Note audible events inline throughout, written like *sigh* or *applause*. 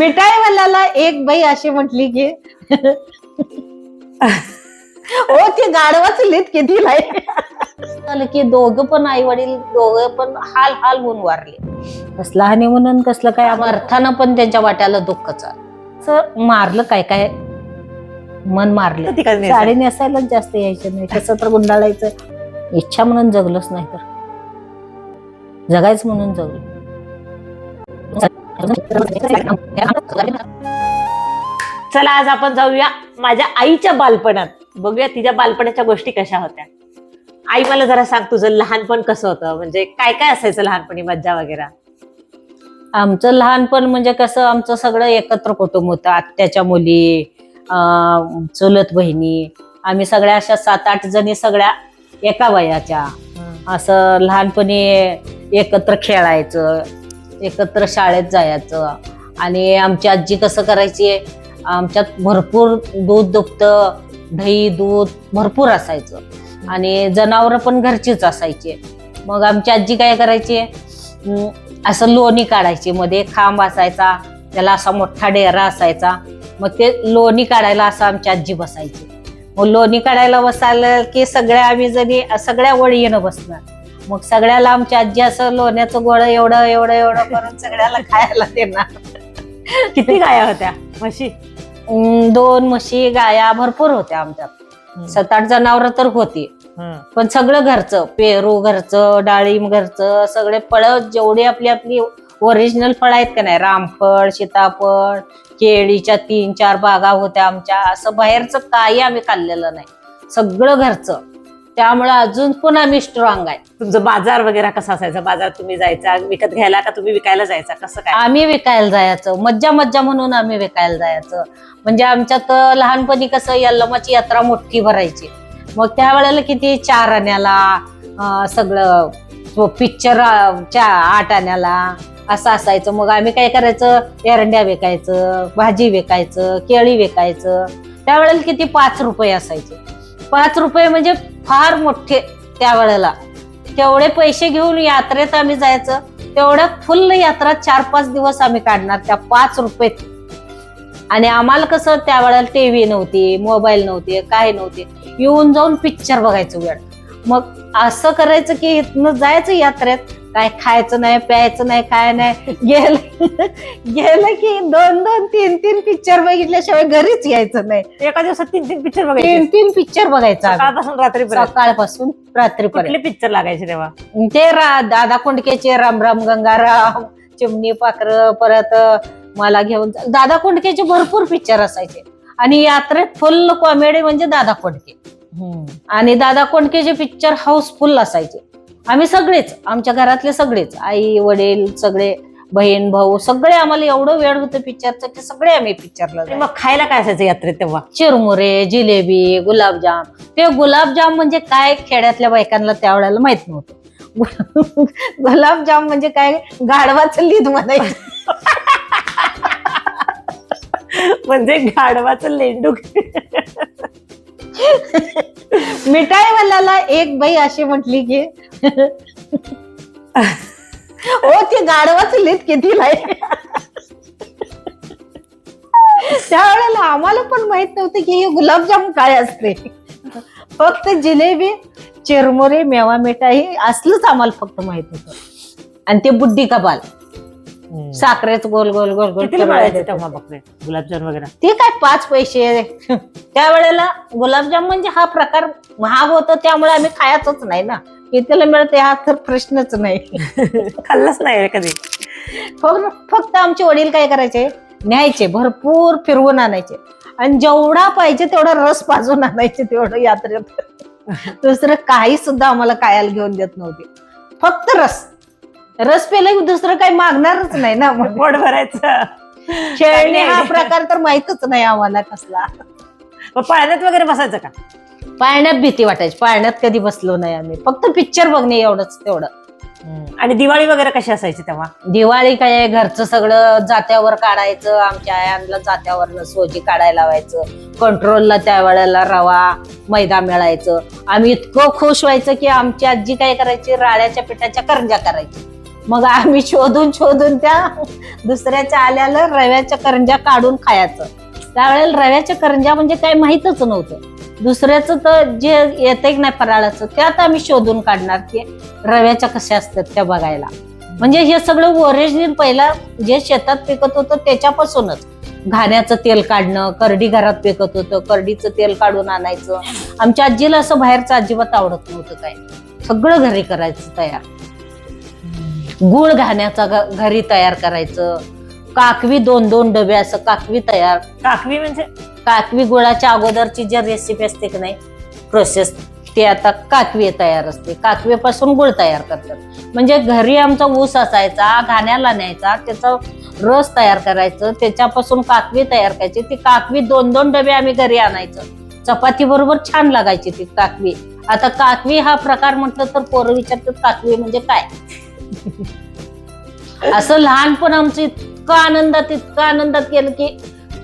मिठाई वाल्याला एक बाई अशी म्हटली की हो ती गाढवाच लित किती झालं की दोघं पण आई वडील दोघं पण हाल हाल होऊन वारले. कसला हानी म्हणून कसलं काय अर्थानं पण त्यांच्या वाट्याला दुःख चाल मारलं काय काय? मन मारलं. साडी नेसायलाच जास्त यायचं नाही. कसं तर गुंडाळायचं. इच्छा म्हणून जगलोच नाही तर. जगायचं म्हणून जगलो. चला आज आपण जाऊया माझ्या आईच्या बालपणात. बघूया तिच्या बालपणाच्या गोष्टी कशा होत्या. आई मला जरा सांग तुझं लहानपण कसं होतं? म्हणजे काय काय असायचं लहानपणी मज्जा वगैरे? आमचं लहानपण म्हणजे कसं आमचं सगळं एकत्र कुटुंब होतं. आत्याच्या मुली चुलत बहिणी. आम्ही सगळ्या अशा सात आठ जणी सगळ्या एका वयाच्या. असं लहानपणी एकत्र खेळायचं. एकत्र शाळेत जायचं. आणि आमची आजी कसं करायची आमच्यात भरपूर दूध दुभतं दही दूध भरपूर असायचं. आणि जनावरं पण घरचीच असायची. मग आमची आजी काय करायची असं लोणी काढायची. मध्ये खांब असायचा त्याला असा मोठा डेरा असायचा. मग ते लोणी काढायला असं आमची आजी बसायची. मग लोणी काढायला बसायला की सगळ्या आम्ही जणी सगळ्या वळी येणं बसणार. मग सगळ्याला आमची आजी असं लोण्याचं गोळ एवढं एवढं एवढं करून सगळ्याला खायला देणार. किती गाया होत्या? म्हशी? अं, दोन म्हशी गाया भरपूर होत्या आमच्यात. सात आठ जनावर तर होती. पण सगळं घरचं पेरू घरचं डाळिंब घरचं सगळे फळं जेवढी आपली आपली ओरिजिनल फळं आहेत का नाही रामफळ सीताफळ केळीच्या तीन चार बागा होत्या आमच्या. असं बाहेरचं काही आम्ही खाल्लेलं नाही. सगळं घरचं. त्यामुळे अजून पण आम्ही स्ट्रॉंग आहे. तुमचं बाजार वगैरे कसा असायचा? बाजार तुम्ही जायचा विकत घ्यायला का तुम्ही विकायला जायचा? कसं काय? आम्ही विकायला जायचं. मज्जा मज्जा म्हणून आम्ही विकायला जायचं. म्हणजे आमच्यात लहानपणी कसं यल्लमाची यात्रा मोठी भरायची. मग त्यावेळेला किती चार आण्याला सगळं पिक्चर आठ आण्याला असं असायचं. मग आम्ही काय करायचं? एरंड्या विकायचं भाजी विकायचं केळी विकायचं. त्यावेळेला किती पाच रुपये असायचे. पाच रुपये म्हणजे फार मोठे त्या वेळेला. तेवढे पैसे घेऊन यात्रेत आम्ही जायचं. तेवढ्या फुल्ल यात्रा चार पाच दिवस आम्ही काढणार त्या पाच रुपयेत. आणि आम्हाला कसं त्यावेळेला टीव्ही नव्हती मोबाईल नव्हते काय नव्हते. येऊन जाऊन पिक्चर बघायचं वेळ. मग असं करायचं की इथनं जायचं यात्रेत काय खायचं नाही प्यायचं नाही काय नाही. गेलं गेलं की दोन दोन तीन तीन पिक्चर बघितल्याशिवाय घरीच यायचं नाही. एका दिवसात तीन तीन पिक्चर तीन बघायचे. तीन पिक्चर बघायचं आम्ही. सकाळपासून रात्रीपर्यंत. सकाळपासून रात्रीपर्यंत. कुठले पिक्चर लागायचे तेव्हा? ते रा दादा कोंडकेचे राम राम गंगाराम चिमणी पाखर परत मला घेऊन जा- दादा कोंडकेचे भरपूर पिक्चर असायचे. आणि यात्रेत फुल कॉमेडी म्हणजे दादा कोंडके. आणि दादा कोंडकेचे पिक्चर हाऊसफुल असायचे. आम्ही सगळेच आमच्या घरातले सगळेच आई वडील सगळे बहीण भाऊ सगळे आम्हाला एवढं वेळ होतं पिक्चरचं की सगळे आम्ही पिक्चरला मग खायला काय असायचं यात्रेत तेव्हा? चिरमुरे जिलेबी गुलाबजाम. ते गुलाबजाम म्हणजे काय खेड्यातल्या बायकांना त्यावेळेला माहीत नव्हतं. *laughs* गुलाबजाम म्हणजे काय? गाढवाचं लीद म्हणायचं. *laughs* म्हणजे गाढवाचं लेंडूक *laughs* मिठाई वाल्याला एक बाई अशी म्हटली की हो ती गाडवाच लिहित किती नाही त्यावेळेला आम्हाला पण माहीत नव्हतं की हे गुलाबजाम काय असते. फक्त जिलेबी चिरमुरे मेवा मिठाई असलंच आम्हाला फक्त माहीत होतं. आणि ते बुद्धी कबाल साखरेच गोल गोल गोल गोल कितीला मिळायचे गुलाबजाम वगैरे? ते काय पाच पैसे? *laughs* त्यावेळेला गुलाबजाम म्हणजे हा प्रकार महाग होतो त्यामुळे आम्ही खायचंच नाही ना. कितीला मिळते हा तर प्रश्नच नाही. *laughs* खाल्लंच नाही कधी. फक्त फक्त आमचे वडील काय करायचे? न्यायचे भरपूर फिरवून आणायचे. आणि जेवढा पाहिजे तेवढा रस पाजून आणायचे तेवढं यात्रेत. *laughs* दुसरं काही सुद्धा आम्हाला खायला घेऊन देत नव्हते. फक्त रस. रस पेला दुसरं काही मागणारच नाही ना. मग *laughs* पोट भरायचं. खेळणे हा प्रकार तर माहितच नाही आम्हाला कसला. मग पाळण्यात वगैरे बसायचं का? पाळण्यात भीती वाटायची. पाळण्यात कधी बसलो नाही आम्ही. फक्त पिक्चर बघणे एवढंच तेवढं. आणि दिवाळी वगैरे कशी असायची तेव्हा? दिवाळी काय घरचं सगळं जात्यावर काढायचं आमच्या आयांना जात्यावर सोजी काढायला लावायचं कंट्रोलला त्या वेळेला रवा मैदा मिळायचं. आम्ही इतकं खुश व्हायचं की आमची आजी काय करायची? राळ्याच्या पिठाच्या करंज्या करायची. मग आम्ही शोधून शोधून त्या दुसऱ्याच्या आल्याला रव्याच्या करंज्या काढून खायचं. त्यावेळेला रव्याच्या करंज्या म्हणजे काही माहीतच नव्हतं. दुसऱ्याचं तर जे येते की नाही फराळाचं त्यात आम्ही शोधून काढणार की रव्याच्या कशा असतात त्या बघायला. म्हणजे हे सगळं ओरिजिनल पहिला जे शेतात पिकत होतं त्याच्यापासूनच. घाण्याचं तेल काढणं करडी घरात पिकत होतं करडीचं तेल काढून आणायचं. आमच्या आजीला असं बाहेरचं अजिबात आवडत नव्हतं काय सगळं घरी करायचं तयार. गुळ घाण्याचा घरी तयार करायचं. काकवी दोन दोन डबे असं काकवी तयार. काकवी म्हणजे? काकवी गुळाच्या अगोदरची जी रेसिपी असते की नाही प्रोसेस ते आता काकवी तयार असते. काकवीपासून गुळ तयार करतात. म्हणजे घरी आमचा ऊस असायचा घाण्याला न्यायचा त्याचा रस तयार करायचं त्याच्यापासून काकवी तयार करायची. ती काकवी दोन दोन डबे आम्ही घरी आणायचं. चपाती बरोबर छान लागायची ती काकवी. आता काकवी हा प्रकार म्हटलं तर पोरं विचारतात काकवी म्हणजे काय? असं लहानपण आमचं इतकं आनंदात इतकं आनंदात गेलं की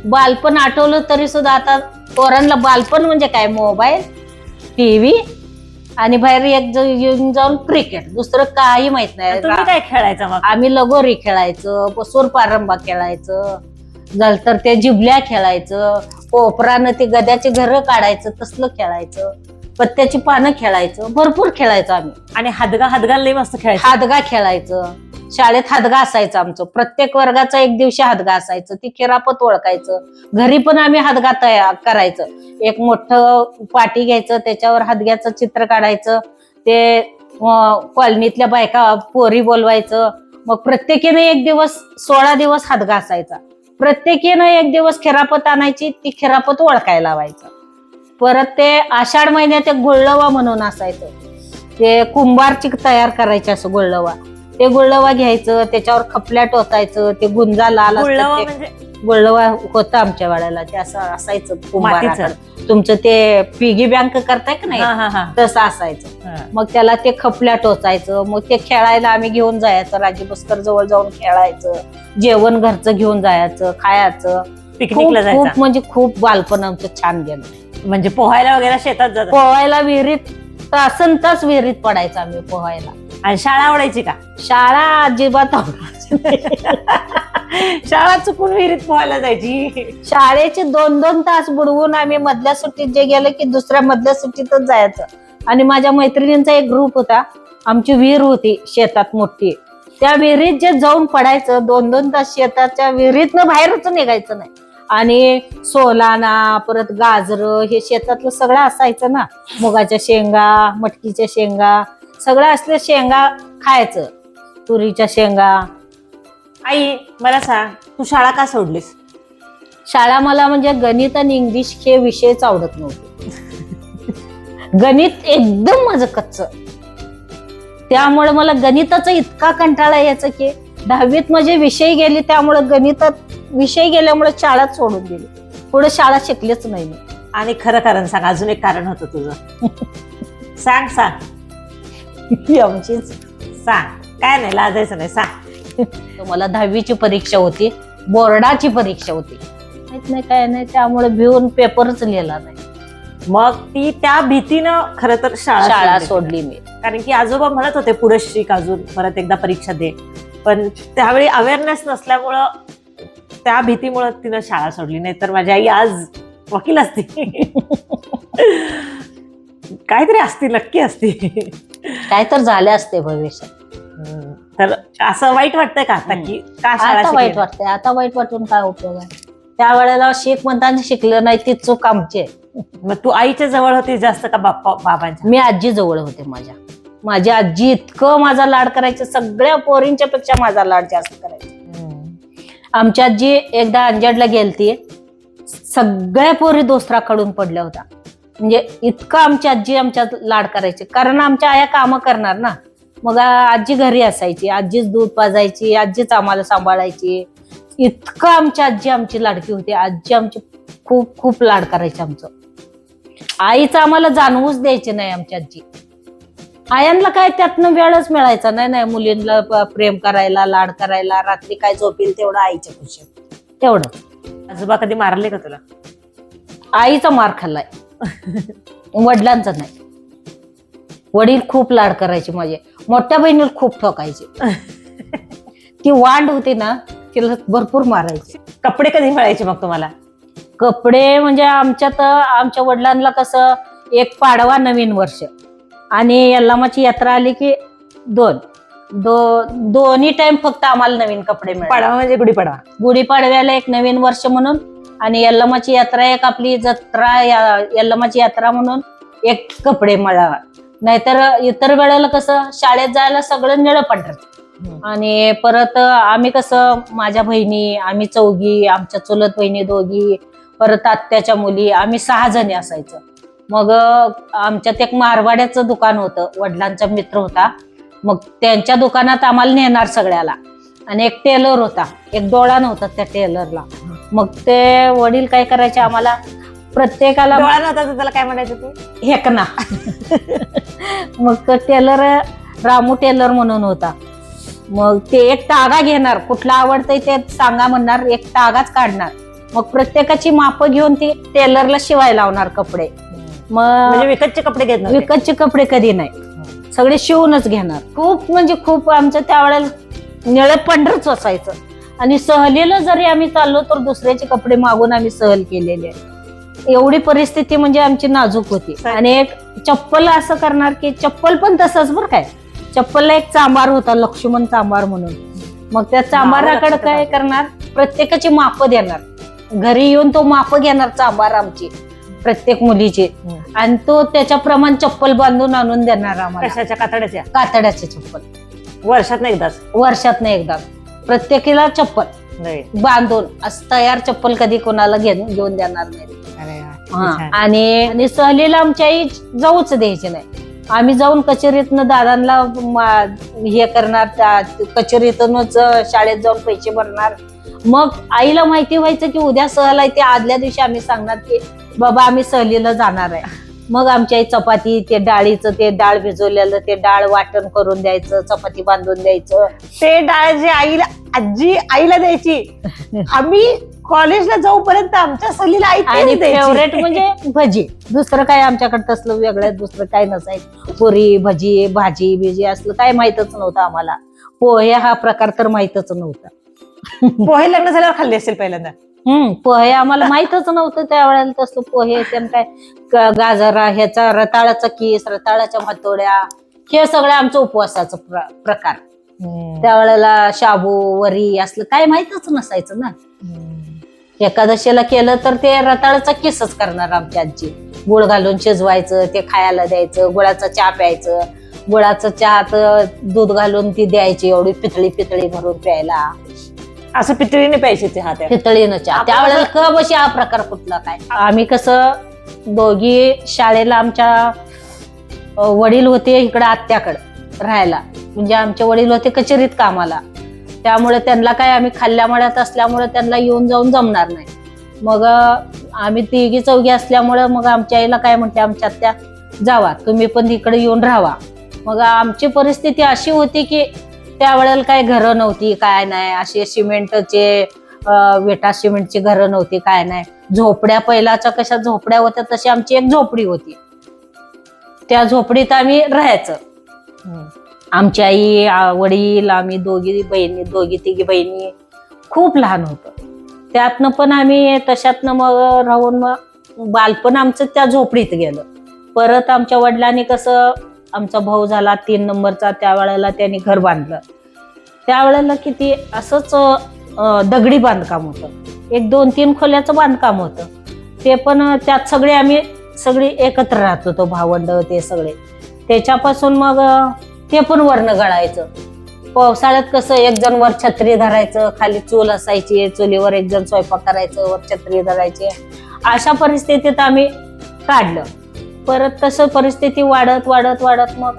बालपण आठवलं तरी सुद्धा आता पोरांना बालपण म्हणजे काय? मोबाईल टीव्ही आणि बाहेर एक ज- येऊन जाऊन क्रिकेट दुसरं काही माहीत नाही. काय खेळायचं मग? आम्ही लगोरी खेळायचं सूर पारंबा खेळायचं झालं तर ते जिबल्या खेळायचं कोपरानं ते गद्याचे घर काढायचं तसलं खेळायचं. पत्त्याची पानं खेळायचं भरपूर खेळायचं आम्ही. आणि हादगा हादगा लई मस्त खेळायचं. हादगा खेळायचं. शाळेत हादगा असायचं आमचं. प्रत्येक वर्गाचा एक दिवशी हादगा असायचं. ती खेरापत ओळखायचं. घरी पण आम्ही हादगा तयार करायचं. एक मोठं पाटी घ्यायचं त्याच्यावर हादग्याचं चित्र काढायचं. ते कॉलनीतल्या बायका पोरी बोलवायचं. मग प्रत्येकीने एक दिवस सोळा दिवस हादगा असायचा. प्रत्येकीनं एक दिवस खेरापत आणायची ती खेरापत ओळखायला लावायचं. परत ते आषाढ महिन्यात एक गुळलवा म्हणून असायचं. ते कुंभारची तयार करायचे असं गुळलवा. ते गुळलवा घ्यायचं त्याच्यावर खपल्या टोचायचं ते गुंजा लाल असतात गुळलवा ते. म्हणजे? गुळलवा होतं आमच्या वेळेला ते असं असायचं. मातीचं. तुमचं ते पिगी बँक करताय का नाही. तसं असायचं. मग त्याला ते खपल्या टोचायचं मग ते खेळायला आम्ही घेऊन जायचं राजी बस्कर जवळ जाऊन खेळायचं जेवण घरचं घेऊन जायचं खायचं. खूप म्हणजे खूप बालपण आमचं छान गेलं. म्हणजे पोहायला वगैरे शेतात जात पोहायला विहिरीत तासन तास विहिरीत पडायचं आम्ही पोहायला. आणि शाळा आवडायची का? शाळा अजिबात आवडायची नाही. *laughs* शाळा चुकून विहिरीत पोहायला जायची. शाळेचे दोन दोन तास बुडवून आम्ही मधल्या सुट्टीत जे गेलं की दुसऱ्या मधल्या सुट्टीतच जायचं. आणि माझ्या मैत्रिणींचा एक ग्रुप होता. आमची विहीर होती शेतात मोठी. त्या विहिरीत जे जाऊन पडायचं दोन दोन तास शेताच्या विहिरीतनं बाहेरच निघायचं नाही. आणि सोलाना परत गाजर हे शेतातलं सगळं असायचं ना. मुगाच्या शेंगा मटकीच्या शेंगा सगळं असल्या शेंगा खायचं. तुरीच्या शेंगा. आई मला सांग तू शाळा का सोडलीस? शाळा मला म्हणजे गणित आणि इंग्लिश हे विषयच आवडत नव्हते. गणित एकदम माझं कच्च. त्यामुळे मला गणिताचा इतका कंटाळा यायचा की दहावीत माझे विषय गेले त्यामुळे गणितात विषय गेल्यामुळे शाळाच सोडून दिली पुढे शाळा शिकलेच नाही मी. आणि खरं कारण सांग अजून एक कारण होतं तुझं. सांग सांग. ही *laughs* आमचीच. सांग. काय नाही लाजायचं नाही. सांग. तर *laughs* मला दहावीची परीक्षा होती बोर्डाची परीक्षा होती. माहीत नाही काय नाही त्यामुळे भिवून पेपरच लिहिला नाही. मग ती त्या भीतीनं खरं तर शाळा शाळा सोडली. सोडली मी. कारण की आजोबा म्हणत होते पुढे शिक अजून परत एकदा परीक्षा दे. पण त्यावेळी अवेअरनेस नसल्यामुळं त्या भीतीमुळं तिनं शाळा सोडली. नाही तर माझी आई आज वकील असती. काहीतरी असती नक्की असती. काय तर झाले असते भविष्यात. हम्म. तर असं वाईट वाटतंय का आता की का शाळा आता वाईट शिकली? वाटते आता वाईट वाटून काय उपयोग आहे? त्या वेळेला शिक म्हणताना शिकलं नाही ती चूक आमची आहे. मग तू आईच्या जवळ होती जास्त का बाप्पा बाबांच्या? मी आजी जवळ होते माझ्या. माझी आजी इतकं माझा लाड करायचं सगळ्या पोरींच्या पेक्षा माझा लाड जास्त करायचा. आमची आजी एकदा अंजडला गेलती सगळ्या पोरी दोस्तराकडून पडल्या होत्या. म्हणजे इतकं आमची आजी आमच्या लाड करायची कारण आमच्या आया कामं करणार ना. मग आजी घरी असायची आजीच दूध पाजायची आजीच आम्हाला सांभाळायची. इतकं आमची आजी आमची लाडकी होती आजी आमची खूप खूप लाड करायची आमचं. आईचं आम्हाला जाणवूच द्यायची नाही आमची आजी. आयांना काय त्यातनं वेळच मिळायचा? नाही नाही मुलींना प्रेम करायला लाड करायला रात्री काय झोपेल तेवढं आईच्या खुशीत. तेवढं. आजोबा कधी मारले का तुला? आईचा मार खाल्लाय. वडिलांचा नाही. वडील खूप लाड करायचे माझे. मोठ्या बहिणीला खूप ठोकायचे. ती वांड होती ना तिला भरपूर मारायची. कपडे कधी मिळायचे मग तुम्हाला? कपडे म्हणजे आमच्यात आमच्या वडिलांना कसं एक पाडवा नवीन वर्ष. आणि यल्लामाची यात्रा आली की दोन. दो दोन्ही टाइम फक्त आम्हाला नवीन कपडे मिळाले पाडवा म्हणजे गुढीपाडवा. गुढीपाडव्याला एक नवीन वर्ष म्हणून आणि यल्लमाची यात्रा एक आपली जत्रा या- यल्लमाची यात्रा म्हणून एक कपडे मिळावा. नाहीतर इतर वेळेला कसं शाळेत जायला सगळं निळं पांढरं आणि परत आम्ही कसं माझ्या बहिणी आम्ही चौघी आमच्या चुलत बहिणी दोघी परत आत्याच्या मुली आम्ही सहा जणी असायचं. मग आमच्यात एक मारवाड्याचं दुकान होतं. वडिलांचा मित्र होता. मग त्यांच्या दुकानात आम्हाला नेणार सगळ्याला. आणि एक टेलर होता. एक डोळा नव्हता त्या टेलरला मग ते वडील काय करायचे आम्हाला? प्रत्येकाला डोळा नव्हता तर त्याला काय म्हणायचं ते? हेकना *laughs* मग तो टेलर रामू टेलर म्हणून होता. मग ते एक टागा घेणार. कुठला आवडतंय ते सांगा म्हणणार. एक टागाच काढणार. मग प्रत्येकाची मापं घेऊन ती टेलरला शिवाय लावणार कपडे. मग म्हणजे विकतचे कपडे घेत नव्हते. विकतचे कपडे कधी नाही. सगळे शिवूनच घेणार. खूप म्हणजे खूप आमचं त्यावेळेला निळं पंढरच असायचं. आणि सहलीला जरी आम्ही चाललो तर दुसऱ्याचे कपडे मागून आम्ही सहल केलेले आहे. एवढी परिस्थिती म्हणजे आमची नाजूक होती. आणि एक चप्पल असं करणार की चप्पल पण तसंच बरं काय. चप्पलला एक चांबार होता लक्ष्मण चांबार म्हणून. मग त्या चांबाराकडे काय. करणार? प्रत्येकाची माप देणार. घरी येऊन तो माप घेणार चांबार आमची. प्रत्येक मुलीची. आणि तो त्याच्याप्रमाणे चप्पल बांधून आणून देणार आम्हाला. कशाच्या? कातड्याच्या? कातड्याचे चप्पल. वर्षात एकदाच? वर्षात एकदा. प्रत्येकीला चप्पल. नाही. बांधून असं तयार चप्पल कधी कोणाला घेऊन घेऊन देणार नाही. अरे वा, किती हा. छान. आणि आणि सहलीला आमच्या आई जाऊच द्यायची नाही. आम्ही जाऊन कचेरीतनं दादांना मा- हे करणार त्या कचेरीतूनच शाळेत जाऊन पैसे भरणार. मग आईला माहिती व्हायचं की उद्या सहल आहे ते आदल्या दिवशी आम्ही सांगणार की बाबा आम्ही सहलीला जाणार आहे. मग आमच्या आई चपाती ते डाळीचं ते डाळ भिजवलेलं ते डाळ वाटण करून द्यायचं चपाती बांधून द्यायचं. ते डाळ जे आईला आजी आईला द्यायची आम्ही कॉलेजला जाऊपर्यंत आमच्या सहलीला आई आणि. फेवरेट म्हणजे भजी. दुसरं काय आमच्याकडे तसलं वेगळं दुसरं काय नसायचं. पुरी भजी भाजी बिजी असलं काय माहितच नव्हतं आम्हाला. पोहे हा प्रकार तर माहितच नव्हता. पोहे लग्न झाल्यावर खाल्ले असेल पहिल्यांदा. हम्म पोहे आम्हाला माहितच नव्हतं त्यावेळेला तसलं पोहे त्यानं काय ग- गाजरा ह्याचा रताळाचा किस रताळाच्या भातोड्या हे सगळं आमचं उपवासाचं प्र- प्रकार. त्यावेळेला शाबू वरी असलं काय माहितच नसायचं ना. एकादशीला केलं तर ते रताळाचा किसच करणार आमची आजी. गुळ घालून शिजवायचं ते खायला द्यायचं गुळाचा चहा प्यायचं. गुळाचं चहात दूध घालून ती द्यायची एवढी पितळी पितळी भरून प्यायला. असं पितळीने प्यायचे ते हात पितळीनं चहा. आपण त्यावेळेला कब अशी हा प्रकार कुठला काय? आम्ही कसं दोघी शाळेला आमच्या अ, वडील होते इकडे आत्याकडे राहायला. म्हणजे आमचे वडील होते कचेरीत कामाला. त्यामुळे त्यांना काय आम्ही खाल्ल्या मळ्यात असल्यामुळे त्यांना येऊन जाऊन जमणार नाही. मग अ, आम्ही तिघी चौघी असल्यामुळे मग आमच्या आईला काय म्हणते आमच्या आत्या जावा. तुम्ही पण इकडे येऊन राहावा. मग आमची परिस्थिती अशी होती की त्यावेळेला काय घरं नव्हती काय नाही. असे सिमेंटचे विटा सिमेंटची घरं नव्हती काय नाही. झोपड्या पहिलाच्या कशा झोपड्या होत्या तशी आमची एक झोपडी होती. त्या झोपडीत आम्ही राहायचं. आमची आई वडील आम्ही दोघी बहिणी दोघी तिघी बहिणी खूप लहान होतं. त्यातनं पण आम्ही तशातनं मग राहून मग बालपण आमचं त्या झोपडीत गेलं. परत आमच्या वडिलांनी कसं आमचा भाऊ झाला तीन नंबरचा त्यावेळेला त्यांनी घर बांधलं. त्यावेळेला किती असंच दगडी बांधकाम होतं. एक दोन तीन खोल्याचं बांधकाम होतं. ते पण त्यात सगळे आम्ही सगळी एकत्र राहत होतो भावंड ते सगळे. त्याच्यापासून मग ते पण वर्ण गळायचं. पावसाळ्यात कसं एक जण वर छत्री धरायचं खाली चूल असायची चुलीवर एक जण स्वयंपाक करायचं वर छत्री धरायचे. अशा परिस्थितीत आम्ही काढलं. परत तसं परिस्थिती वाढत वाढत वाढत मग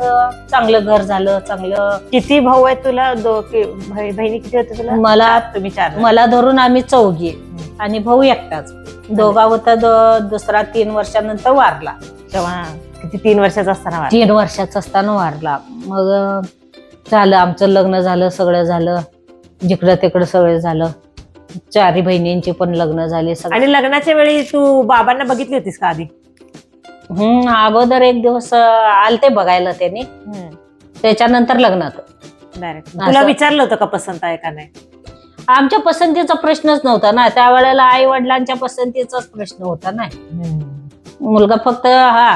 चांगलं घर झालं चांगलं किती भाऊ आहेत तुला? दो- कि- भाई- बहिणी किती होते तुला? मला तुम्ही चार मला धरून आम्ही चौघी आणि भाऊ एकटाच. दोघा होता दो- दुसरा तीन वर्षानंतर वारला. तेव्हा किती तीन वर्षाचा असताना वारला. तीन वर्षाचा असताना वारला. मग अं, झालं आमचं लग्न झालं सगळं झालं. जिकडं तिकडं सगळं झालं. चारी बहिणींची पण लग्न झाली सगळं. आणि लग्नाच्या वेळी तू बाबांना बघितली होतीस का आधी? हम्म अगोदर एक दिवस आलते बघायला त्यांनी. त्याच्यानंतर लग्नात डायरेक्ट असं. तुला विचारलं होतं का पसंत आहे का नाही? आमच्या पसंतीचा प्रश्नच नव्हता ना. त्यावेळेला आई वडिलांच्या पसंतीचाच प्रश्न होता ना. मुलगा फक्त हा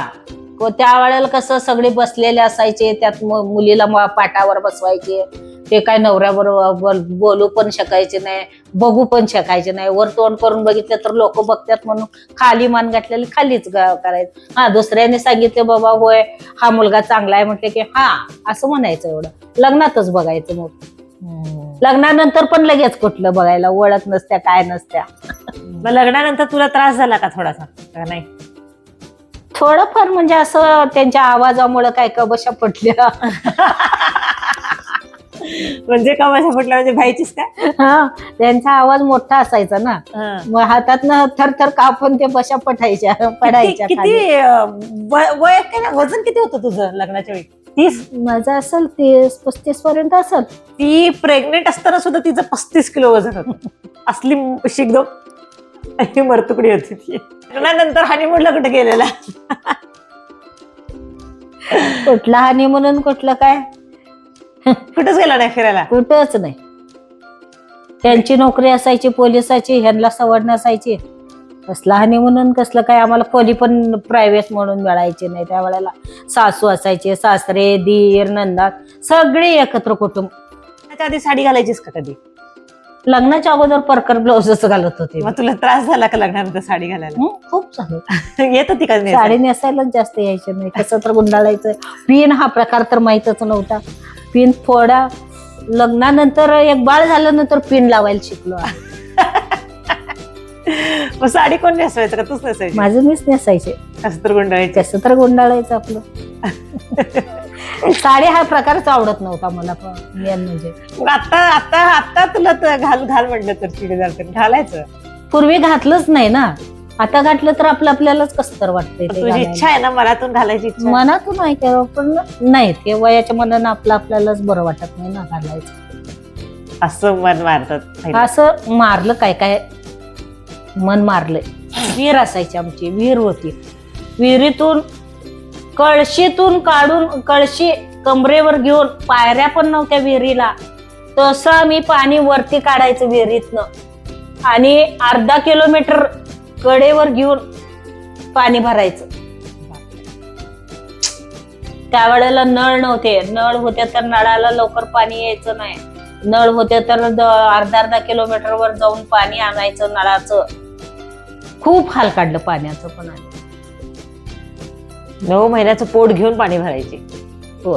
को- त्यावेळेला कसं सगळे बसलेले असायचे त्यात मुलीला पाटावर बसवायचे. ते काय नवऱ्याबरोबर बोल- पण शकायचे नाही बघू पण शकायचे नाही. वर तोंड करून बघितलं तर लोक बघतात म्हणून खाली मान घातलेली खालीच करायचं. हा दुसऱ्याने सांगितलं बाबा होय हा मुलगा चांगला आहे. म्हटलं की हा असं म्हणायचं एवढं. लग्नातच बघायचं मग. लग्नानंतर पण लगेच कुठलं बघायला ओळख नसत्या काय नसत्या. मग लग्नानंतर तुला त्रास झाला का थोडासा? नाही? थोडंफार म्हणजे असं त्यांच्या आवाजामुळे काय कबशा पटल्या म्हणजे का माझ्या म्हटलं म्हणजे भाईचीच काय हा त्यांचा आवाज मोठा असायचा ना. मग हातातनं थरथर कापून ते बशा पठायच्या पडायच्या किती खाली. किती अं, वय वय काय ना वजन किती होतं तुझं लग्नाच्या वेळी? तीस? माझं असेल तीस पस्तीस पर्यंत असेल. ती प्रेग्नेंट असताना सुद्धा तिचं पस्तीस किलो वजन होतं. असली शिकदम अशी मरतुकडी होती ती. लग्नानंतर हनीमूनला कुठे गेलेला? कुठला हानी म्हणून कुठलं काय? कुठेच गेला नाही फिरायला? कुठंच नाही. त्यांची नोकरी असायची पोलिसाची ह्यांना सवड नसायची. कसला हानी म्हणून कसलं काय? आम्हाला खोली पण प्रायव्हेट म्हणून मिळायची नाही त्यावेळेला सासू असायचे सासरे दीर नंदा सगळे एकत्र कुटुंब. त्याच्या आधी साडी घालायचीस का कधी? लग्नाच्या अगोदर परकर ब्लाउजच घालत होते मग तुला त्रास झाला का लग्नानंतर साडी घालायला? हं, खूप झालं. *laughs* येत होती का? साडी नेसायलाच जास्त यायचे नाही. कसं तर गुंडाळायचं. पिन हा प्रकार तर माहीतच नव्हता. पिन थोडा लग्नानंतर एक बाळ झाल्यानंतर पिन लावायला शिकलो *laughs* मग साडी कोण नेसवायचं का तूच नेसायची? माझं मीच नेसायचे. कसं तर गुंडाळायचं. कसं तर गुंडाळायचं आपलं. साडी हा प्रकारच आवडत नव्हता मला पण मेन म्हणजे. मग आता आता आता तुला तर घाल घाल म्हटलं तर चुडीदार तर घालायचं. पूर्वी घातलंच नाही ना. आता घातलं तर आपलं आपल्यालाच कसं तर वाटतंय ते तुझी घालायला. इच्छा आहे ना मनातून घालायची इच्छा? आहे. मनातून आहे तेव्हा पण नाही ते वयाच्या मनानं आपलं आपल्यालाच बरं वाटत नाही ना घालायचं. असं मन मारतात. पहिले. असं मारलं काय काय मन मारलंय. विहीर असायची आमची विहीर होती. विहिरीतून कळशीतून काढून कळशी कमरेवर घेऊन पायऱ्या पण नव्हत्या विहिरीला. तसं आम्ही पाणी वरती काढायचं विहिरीतनं. आणि अर्धा किलोमीटर कडेवर घेऊन पाणी भरायचं. त्यावेळेला नळ नव्हते. नळ होते तर नळाला लवकर पाणी यायचं नाही. नळ होते तर अर्धा अर्धा किलोमीटर वर जाऊन पाणी आणायचं नळाचं. खूप हाल काढलं पाण्याचं पण. नऊ महिन्याचं पोट घेऊन पाणी भरायचे. हो.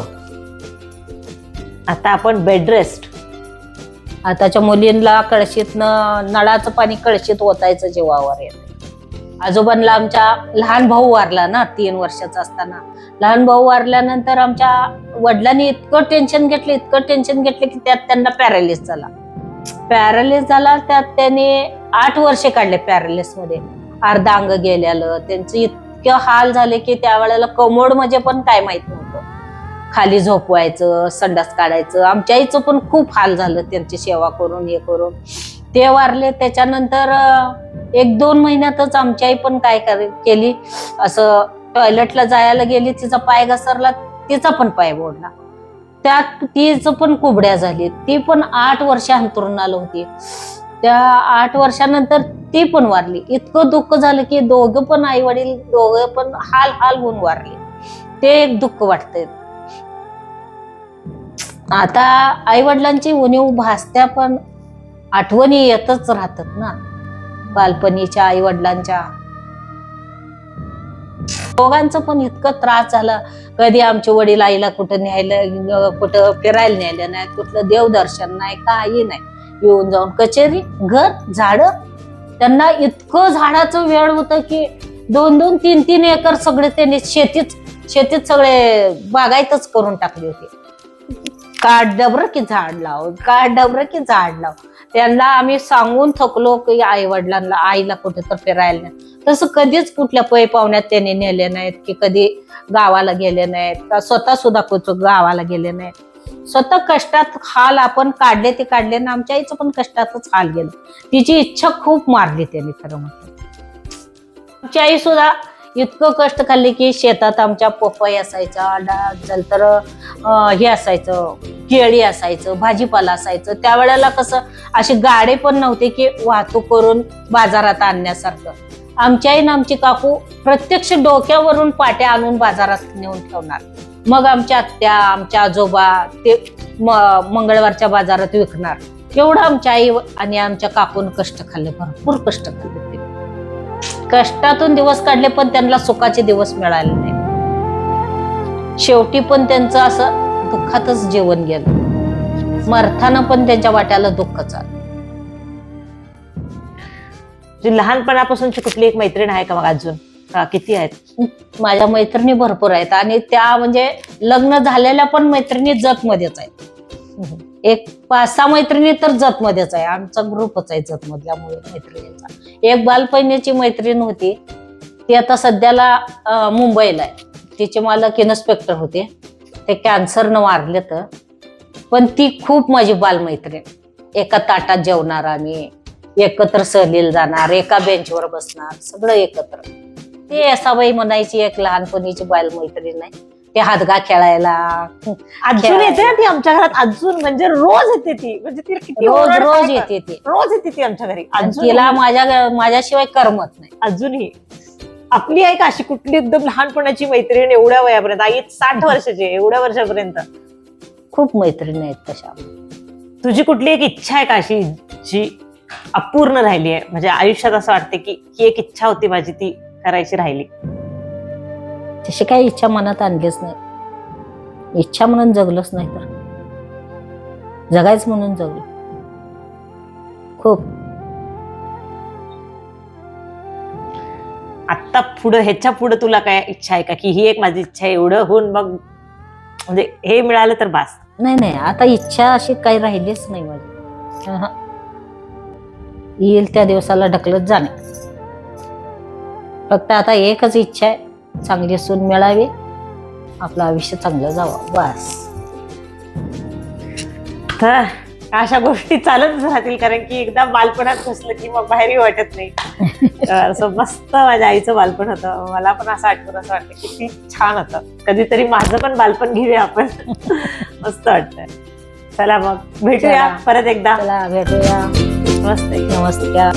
आता आपण बेड रेस्ट आताच्या मुलींना कळशीतनं नळाचं पाणी कळशीत ओतायचं जेवावर येत. आजोबांना आमच्या लहान भाऊ वारला ना तीन वर्षाचा असताना. लहान भाऊ वारल्यानंतर आमच्या वडिलांनी इतकं टेन्शन घेतलं इतकं टेन्शन घेतलं की त्यात त्यांना पॅरालिस झाला. पॅरालिस झाला त्यात त्यांनी आठ वर्षे काढले पॅरालिसमध्ये. अर्धा अंग गेलेलं त्यांचं इतकं हाल झाले की त्यावेळेला कमोड म्हणजे पण काय माहीत नव्हतं. खाली झोपवायचं संडास काढायचं आमच्या आईचं पण खूप हाल झालं त्यांची सेवा करून हे करून. ते वारले त्याच्यानंतर एक दोन महिन्यातच आमची आई पण काय केली? असं टॉयलेटला जायला गेली तिचा पाय घसरला तिचा पण पाय बोडला. त्यात तिचं पण कुबड्या झाली. ती पण आठ वर्ष अंतरुणाला होती. त्या आठ वर्षानंतर ती पण वारली. इतकं दुःख झालं की दोघं पण आई वडील दोघं पण हाल हाल होऊन वारले. ते एक दुःख वाटतंय. आता आई वडिलांची उणीव भासत्या पण आठवणी येतच राहतात ना. बालपणीच्या आई वडिलांच्या दोघांचं पण इतकं त्रास झाला. कधी आमचे वडील आईला कुठं न्यायला कुठं फिरायला न्यायला नाही कुठलं देवदर्शन नाही काही नाही. येऊन जाऊन कचेरी घर झाड. त्यांना इतकं झाडाचं वेळ होतं की दोन दोन तीन तीन एकर सगळे त्यांनी शेतीच शेतीत सगळे बागायतच करून टाकले होते. काट डबर की झाड लाव काट डबर की झाड लाव त्यांना आम्ही सांगून थकलो की आई वडिलांना आईला कुठे तर फिरायला नाही. तसं कधीच कुठल्या पै पाहुण्यात त्यांनी नेले नाहीत की कधी गावाला गेले नाहीत का स्वतः सुद्धा कुठं गावाला गेले नाहीत. स्वतः कष्टात हाल आपण काढले ते काढले ना आमच्या आईचं पण कष्टातच हाल गेलं. तिची इच्छा खूप मारली त्यांनी खरं म्हणजे आमची आई सुद्धा इतकं कष्ट खाल्ले की शेतात आमच्या पपई असायचा नंतर तर हे असायचं केळी असायचं भाजीपाला असायचं. त्यावेळेला कसं अशी गाडे पण नव्हते की वाहतूक करून बाजारात आणण्यासारखं. आमच्या आईनं आमची काकू प्रत्यक्ष डोक्यावरून पाट्या आणून बाजारात नेऊन ठेवणार. मग आमच्या आत्या आमच्या आजोबा ते मंगळवारच्या बाजारात विकणार. एवढं आमच्या आई आणि आमच्या काकून कष्ट खाल्ले भरपूर कष्ट खाल्ले. कष्टातून दिवस काढले पण त्यांना सुखाचे दिवस मिळाले नाही. शेवटी पण त्यांचं असं दुःखातच जेवण गेलं. मरताना पण त्यांच्या वाट्याला दुःखच आलं लहानपणापासूनची कुठली एक मैत्रीण आहे का मग अजून? का किती आहेत? माझ्या मैत्रिणी भरपूर आहेत आणि त्या म्हणजे लग्न झालेल्या पण मैत्रिणी जत मध्येच आहेत एक पाच सहा मैत्रिणी तर जतमध्येच आहे. आमचा ग्रुपच आहे जतमधल्या मैत्रिणीचा मैत्रिणींचा. एक बालपणीची मैत्रीण होती. ती आता सध्याला मुंबईला आहे. तिचे मालक इन्स्पेक्टर होते. ते कॅन्सरनं वारले तर. पण ती खूप माझी बालमैत्रीण. एका ताटात जेवणार आम्ही. एकत्र सहलीला जाणार एका बेंचवर बसणार. सगळं एकत्र. ती असाबाई म्हणायची एक लहानपणीची बालमैत्रीण आहे. ते हातगा खेळायला. अजून. येते ना ती आमच्या घरात. अजून म्हणजे रोज येते ती. म्हणजे ती किती रोज रोज येते. ती. रोज येते ती आमच्या घरी. आणि अजूनही. तिला माझ्या माझ्याशिवाय करमत नाही. अजूनही आपली आहे का अशी कुठली एकदम लहानपणाची मैत्रीण एवढ्या वयापर्यंत आई साठ *laughs* वर्षाची आहे, एवढ्या वर्षापर्यंत. खूप मैत्रिणी आहेत तशा. तुझी कुठली एक इच्छा आहे का अशी जी अपूर्ण राहिली आहे? म्हणजे आयुष्यात असं वाटते की ही एक इच्छा होती माझी ती करायची राहिली. तशी काही इच्छा मनात आणलीच नाही. इच्छा म्हणून जगलोच नाही तर. जगायच म्हणून जगलो. खूप. आता पुढं ह्याच्या पुढे तुला काय इच्छा आहे का? की ही एक माझी इच्छा आहे एवढं होऊन मग म्हणजे हे मिळालं तर बास. नाही नाही. आता इच्छा अशी काही राहिलीच नाही माझी. येईल त्या दिवसाला ढकलत जाणे. फक्त आता एकच इच्छा आहे. चांगली सून मिळावी. आपलं आयुष्य चांगलं जावं. बस. तर अशा गोष्टी चालतच राहतील कारण की एकदा बालपणात घुसलं की मग बाहेरही वाटत नाही. असं मस्त माझ्या आईचं बालपण होतं. मला पण असं आठवण असं वाटतं की ती छान होतं. कधीतरी माझं पण बालपण घेऊया आपण. मस्त वाटतंय. चला मग भेटूया. परत एकदा. भेटूया. मस्त नमस्कार